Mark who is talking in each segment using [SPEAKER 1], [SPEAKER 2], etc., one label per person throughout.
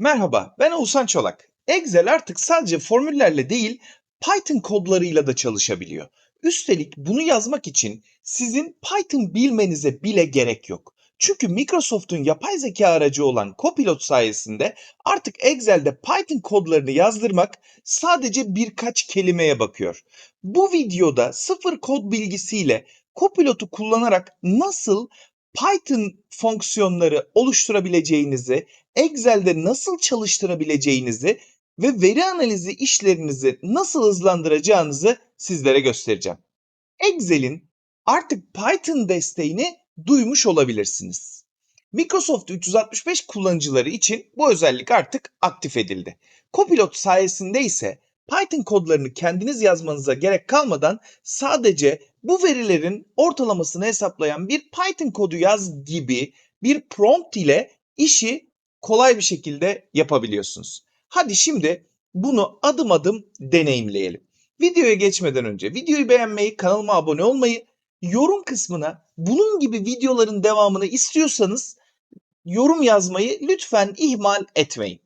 [SPEAKER 1] Merhaba, ben Oğuzhan Çolak. Excel artık sadece formüllerle değil, Python kodlarıyla da çalışabiliyor. Üstelik bunu yazmak için sizin Python bilmenize bile gerek yok. Çünkü Microsoft'un yapay zeka aracı olan Copilot sayesinde artık Excel'de Python kodlarını yazdırmak sadece birkaç kelimeye bakıyor. Bu videoda sıfır kod bilgisiyle Copilot'u kullanarak nasıl Python fonksiyonları oluşturabileceğinizi, Excel'de nasıl çalıştırabileceğinizi ve veri analizi işlerinizi nasıl hızlandıracağınızı sizlere göstereceğim. Excel'in artık Python desteğini duymuş olabilirsiniz. Microsoft 365 kullanıcıları için bu özellik artık aktif edildi. Copilot sayesinde ise Python kodlarını kendiniz yazmanıza gerek kalmadan sadece bu verilerin ortalamasını hesaplayan bir Python kodu yaz gibi bir prompt ile işi kolay bir şekilde yapabiliyorsunuz. Hadi şimdi bunu adım adım deneyimleyelim. Videoya geçmeden önce videoyu beğenmeyi, kanalıma abone olmayı, yorum kısmına bunun gibi videoların devamını istiyorsanız yorum yazmayı lütfen ihmal etmeyin.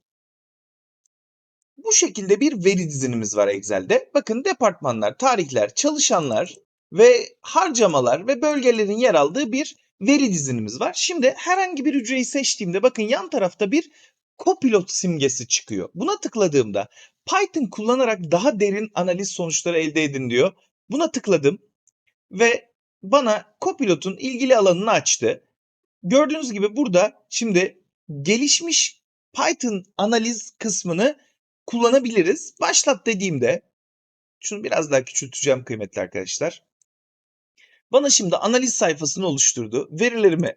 [SPEAKER 1] Bu şekilde bir veri dizinimiz var Excel'de. Bakın departmanlar, tarihler, çalışanlar ve harcamalar ve bölgelerin yer aldığı bir veri dizinimiz var. Şimdi herhangi bir hücreyi seçtiğimde bakın yan tarafta bir Copilot simgesi çıkıyor. Buna tıkladığımda Python kullanarak daha derin analiz sonuçları elde edin diyor. Buna tıkladım ve bana Copilot'un ilgili alanını açtı. Gördüğünüz gibi burada şimdi gelişmiş Python analiz kısmını kullanabiliriz. Başlat dediğimde şunu biraz daha küçülteceğim kıymetli arkadaşlar. Bana şimdi analiz sayfasını oluşturdu. Verilerimi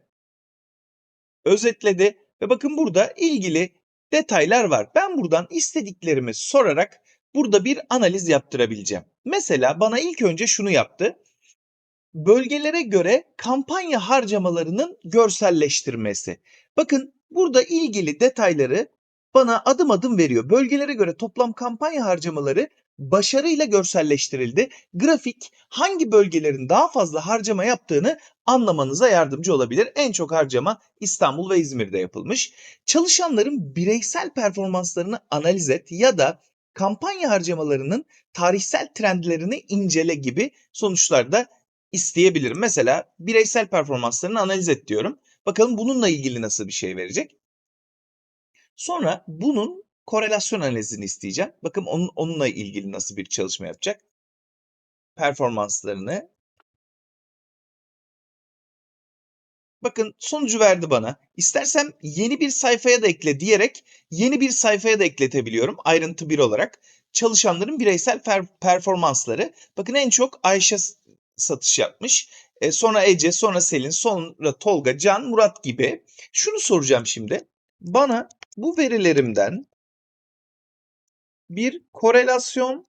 [SPEAKER 1] özetledi ve bakın burada ilgili detaylar var. Ben buradan istediklerimi sorarak burada bir analiz yaptırabileceğim. Mesela bana ilk önce şunu yaptı. Bölgelere göre kampanya harcamalarının görselleştirmesi. Bakın burada ilgili detayları bana adım adım veriyor. Bölgelere göre toplam kampanya harcamaları başarıyla görselleştirildi. Grafik hangi bölgelerin daha fazla harcama yaptığını anlamanıza yardımcı olabilir. En çok harcama İstanbul ve İzmir'de yapılmış. Çalışanların bireysel performanslarını analiz et ya da kampanya harcamalarının tarihsel trendlerini incele gibi sonuçlar da isteyebilirim. Mesela bireysel performanslarını analiz et diyorum. Bakalım bununla ilgili nasıl bir şey verecek. Sonra bunun korelasyon analizini isteyeceğim. Bakın onun, onunla ilgili nasıl bir çalışma yapacak. Performanslarını. Bakın sonucu verdi bana. İstersem yeni bir sayfaya da ekle diyerek yeni bir sayfaya da ekletebiliyorum ayrıntı bir olarak. Çalışanların bireysel performansları. Bakın en çok Ayşe satış yapmış. E, sonra Ece, sonra Selin, sonra Tolga, Can, Murat gibi. Şunu soracağım şimdi. Bana bu verilerimden bir korelasyon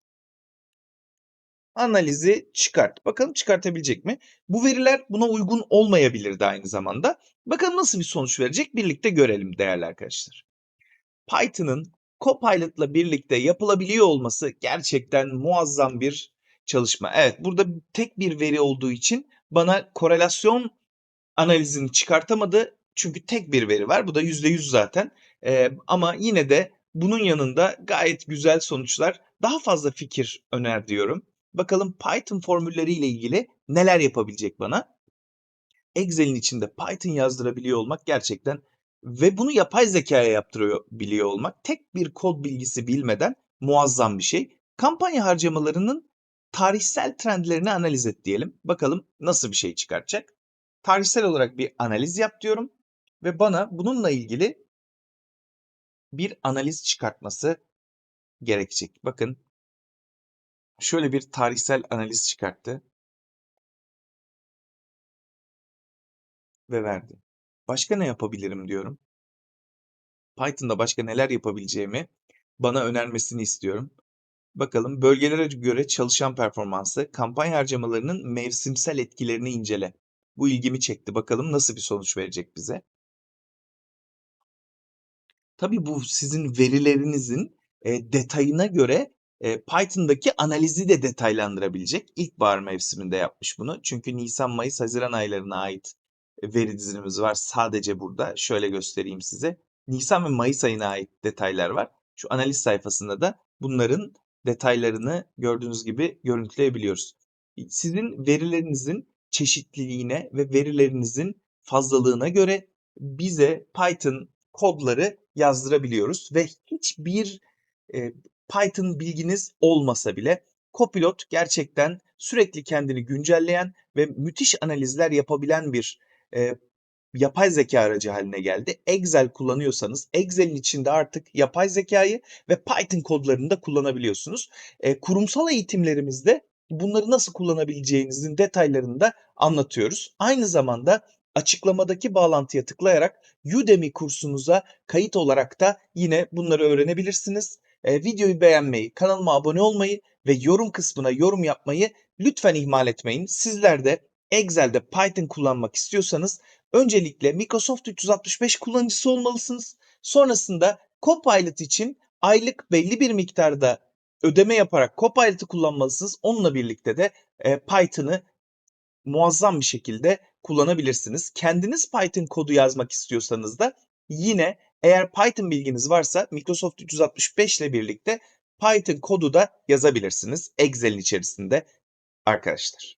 [SPEAKER 1] analizi çıkart. Bakalım çıkartabilecek mi? Bu veriler buna uygun olmayabilir de aynı zamanda. Bakalım nasıl bir sonuç verecek birlikte görelim değerli arkadaşlar. Python'ın Copilot'la birlikte yapılabiliyor olması gerçekten muazzam bir çalışma. Evet burada tek bir veri olduğu için bana korelasyon analizini çıkartamadı. Çünkü tek bir veri var. Bu da %100 zaten. Ee, ama yine de bunun yanında gayet güzel sonuçlar, daha fazla fikir öner diyorum. Bakalım Python formülleriyle ilgili neler yapabilecek bana? Excel'in içinde Python yazdırabiliyor olmak gerçekten ve bunu yapay zekaya yaptırıyor biliyor olmak tek bir kod bilgisi bilmeden muazzam bir şey. Kampanya harcamalarının tarihsel trendlerini analiz et diyelim. Bakalım nasıl bir şey çıkartacak. Tarihsel olarak bir analiz yap diyorum ve bana bununla ilgili bir analiz çıkartması gerekecek. Bakın şöyle bir tarihsel analiz çıkarttı ve verdi. Başka ne yapabilirim diyorum. Python'da başka neler yapabileceğimi bana önermesini istiyorum. Bakalım bölgelere göre çalışan performansı, kampanya harcamalarının mevsimsel etkilerini incele. Bu ilgimi çekti. Bakalım nasıl bir sonuç verecek bize. Tabii bu sizin verilerinizin e, detayına göre e, Python'daki analizi de detaylandırabilecek. İlkbahar mevsiminde yapmış bunu. Çünkü Nisan, Mayıs, Haziran aylarına ait veri dizilimiz var sadece burada. Şöyle göstereyim size. Nisan ve Mayıs ayına ait detaylar var. Şu analiz sayfasında da bunların detaylarını gördüğünüz gibi görüntüleyebiliyoruz. Sizin verilerinizin çeşitliliğine ve verilerinizin fazlalığına göre bize Python kodları yazdırabiliyoruz ve hiçbir e, Python bilginiz olmasa bile Copilot gerçekten sürekli kendini güncelleyen ve müthiş analizler yapabilen bir e, yapay zeka aracı haline geldi. Excel kullanıyorsanız Excel'in içinde artık yapay zekayı ve Python kodlarını da kullanabiliyorsunuz. E, kurumsal eğitimlerimizde bunları nasıl kullanabileceğinizin detaylarını da anlatıyoruz. Aynı zamanda açıklamadaki bağlantıya tıklayarak Udemy kursunuza kayıt olarak da yine bunları öğrenebilirsiniz. E, videoyu beğenmeyi, kanalıma abone olmayı ve yorum kısmına yorum yapmayı lütfen ihmal etmeyin. Sizler de Excel'de Python kullanmak istiyorsanız öncelikle Microsoft 365 kullanıcısı olmalısınız. Sonrasında Copilot için aylık belli bir miktarda ödeme yaparak Copilot'ı kullanmalısınız. Onunla birlikte de e, Python'ı muazzam bir şekilde kullanabilirsiniz. Kendiniz Python kodu yazmak istiyorsanız da yine eğer Python bilginiz varsa Microsoft 365 ile birlikte Python kodu da yazabilirsiniz Excel'in içerisinde arkadaşlar.